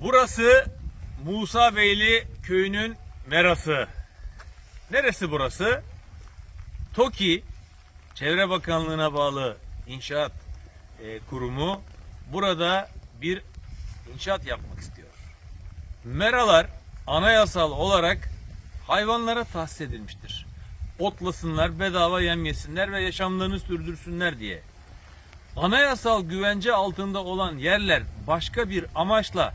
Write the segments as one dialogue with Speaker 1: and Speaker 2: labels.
Speaker 1: Burası Musa Beyli köyünün merası. Neresi burası? TOKİ Çevre Bakanlığı'na bağlı inşaat e, kurumu burada bir inşaat yapmak istiyor. Meralar anayasal olarak hayvanlara tahsis edilmiştir. Otlasınlar, bedava yem yesinler ve yaşamlarını sürdürsünler diye. Anayasal güvence altında olan yerler başka bir amaçla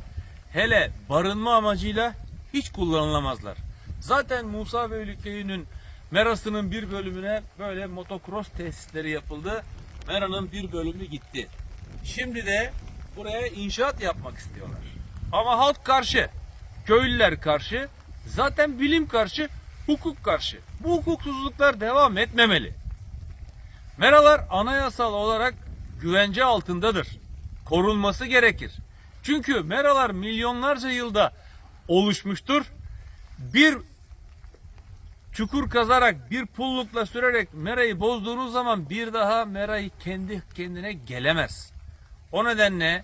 Speaker 1: hele barınma amacıyla hiç kullanılamazlar. Zaten Musa Beyli köyünün merasının bir bölümüne böyle motokros tesisleri yapıldı. Meranın bir bölümü gitti. Şimdi de buraya inşaat yapmak istiyorlar. Ama halk karşı. Köylüler karşı. Zaten bilim karşı, hukuk karşı. Bu hukuksuzluklar devam etmemeli. Meralar anayasal olarak güvence altındadır. Korunması gerekir. Çünkü meralar milyonlarca yılda oluşmuştur. Bir çukur kazarak bir pullukla sürerek merayı bozduğunuz zaman bir daha merayı kendi kendine gelemez. O nedenle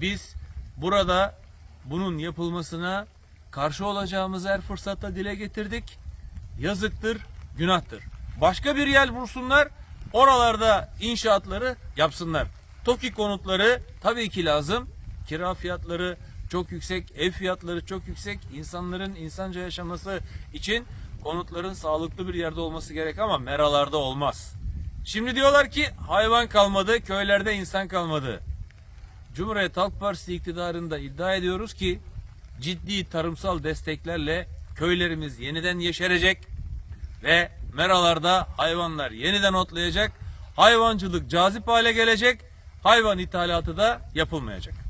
Speaker 1: biz burada bunun yapılmasına karşı olacağımızı her fırsatta dile getirdik. Yazıktır, günahtır. Başka bir yer bulsunlar, oralarda inşaatları yapsınlar. TOKİ konutları tabii ki lazım. Kira fiyatları çok yüksek, ev fiyatları çok yüksek. İnsanların insanca yaşaması için konutların sağlıklı bir yerde olması gerek ama meralarda olmaz. Şimdi diyorlar ki hayvan kalmadı, köylerde insan kalmadı. Cumhuriyet Halk Partisi iktidarında iddia ediyoruz ki ciddi tarımsal desteklerle köylerimiz yeniden yeşerecek ve meralarda hayvanlar yeniden otlayacak, hayvancılık cazip hale gelecek, hayvan ithalatı da yapılmayacak.